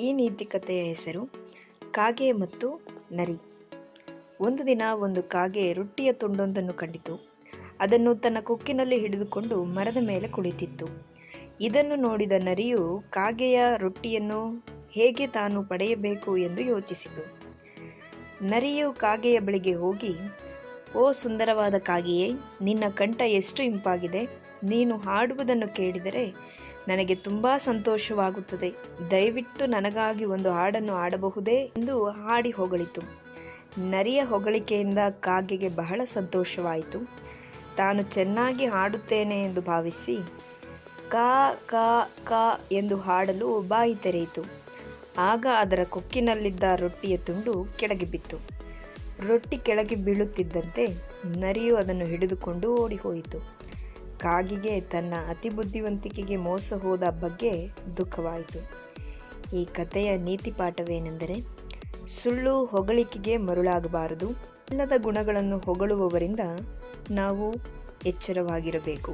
ಈ ನೀತಿ ಕಥೆಯ ಹೆಸರು ಕಾಗೆ ಮತ್ತು ನರಿ. ಒಂದು ದಿನ ಒಂದು ಕಾಗೆ ರೊಟ್ಟಿಯ ತುಂಡೊಂದನ್ನು ಕಂಡಿತು. ಅದನ್ನು ತನ್ನ ಕೊಕ್ಕಿನಲ್ಲಿ ಹಿಡಿದುಕೊಂಡು ಮರದ ಮೇಲೆ ಕುಳಿತಿತ್ತು. ಇದನ್ನು ನೋಡಿದ ನರಿಯು ಕಾಗೆಯ ರೊಟ್ಟಿಯನ್ನು ಹೇಗೆ ತಾನು ಪಡೆಯಬೇಕು ಎಂದು ಯೋಚಿಸಿತು. ನರಿಯು ಕಾಗೆಯ ಬಳಿಗೆ ಹೋಗಿ, ಓ ಸುಂದರವಾದ ಕಾಗೆಯೇ, ನಿನ್ನ ಕಂಠ ಎಷ್ಟು ಇಂಪಾಗಿದೆ. ನೀನು ಹಾಡುವುದನ್ನು ಕೇಳಿದರೆ ನನಗೆ ತುಂಬ ಸಂತೋಷವಾಗುತ್ತದೆ. ದಯವಿಟ್ಟು ನನಗಾಗಿ ಒಂದು ಹಾಡನ್ನು ಆಡಬಹುದೇ ಎಂದು ಹಾಡಿ ಹೊಗಳಿತು. ನರಿಯ ಹೊಗಳಿಕೆಯಿಂದ ಕಾಗೆಗೆ ಬಹಳ ಸಂತೋಷವಾಯಿತು. ತಾನು ಚೆನ್ನಾಗಿ ಹಾಡುತ್ತೇನೆ ಎಂದು ಭಾವಿಸಿ, ಕಾ ಕಾ ಕಾ ಎಂದು ಹಾಡಲು ಬಾಯಿ ತೆರೆಯಿತು. ಆಗ ಅದರ ಕೊಕ್ಕಿನಲ್ಲಿದ್ದ ರೊಟ್ಟಿಯ ತುಂಡು ಕೆಳಗೆ ಬಿತ್ತು. ರೊಟ್ಟಿ ಕೆಳಗೆ ಬೀಳುತ್ತಿದ್ದಂತೆ ನರಿಯು ಅದನ್ನು ಹಿಡಿದುಕೊಂಡು ಓಡಿಹೋಯಿತು ಕಾಗಿಗೆ ತನ್ನ ಅತಿ ಬುದ್ಧಿವಂತಿಕೆಗೆ ಮೋಸ ಹೋದ ಬಗ್ಗೆ ದುಃಖವಾಯಿತು. ಈ ಕಥೆಯ ನೀತಿ ಪಾಠವೇನೆಂದರೆ, ಸುಳ್ಳು ಹೊಗಳಿಕೆಗೆ ಮರುಳಾಗಬಾರದು ಇಲ್ಲದ ಗುಣಗಳನ್ನು ಹೊಗಳುವವರಿಂದ ನಾವು ಎಚ್ಚರವಾಗಿರಬೇಕು.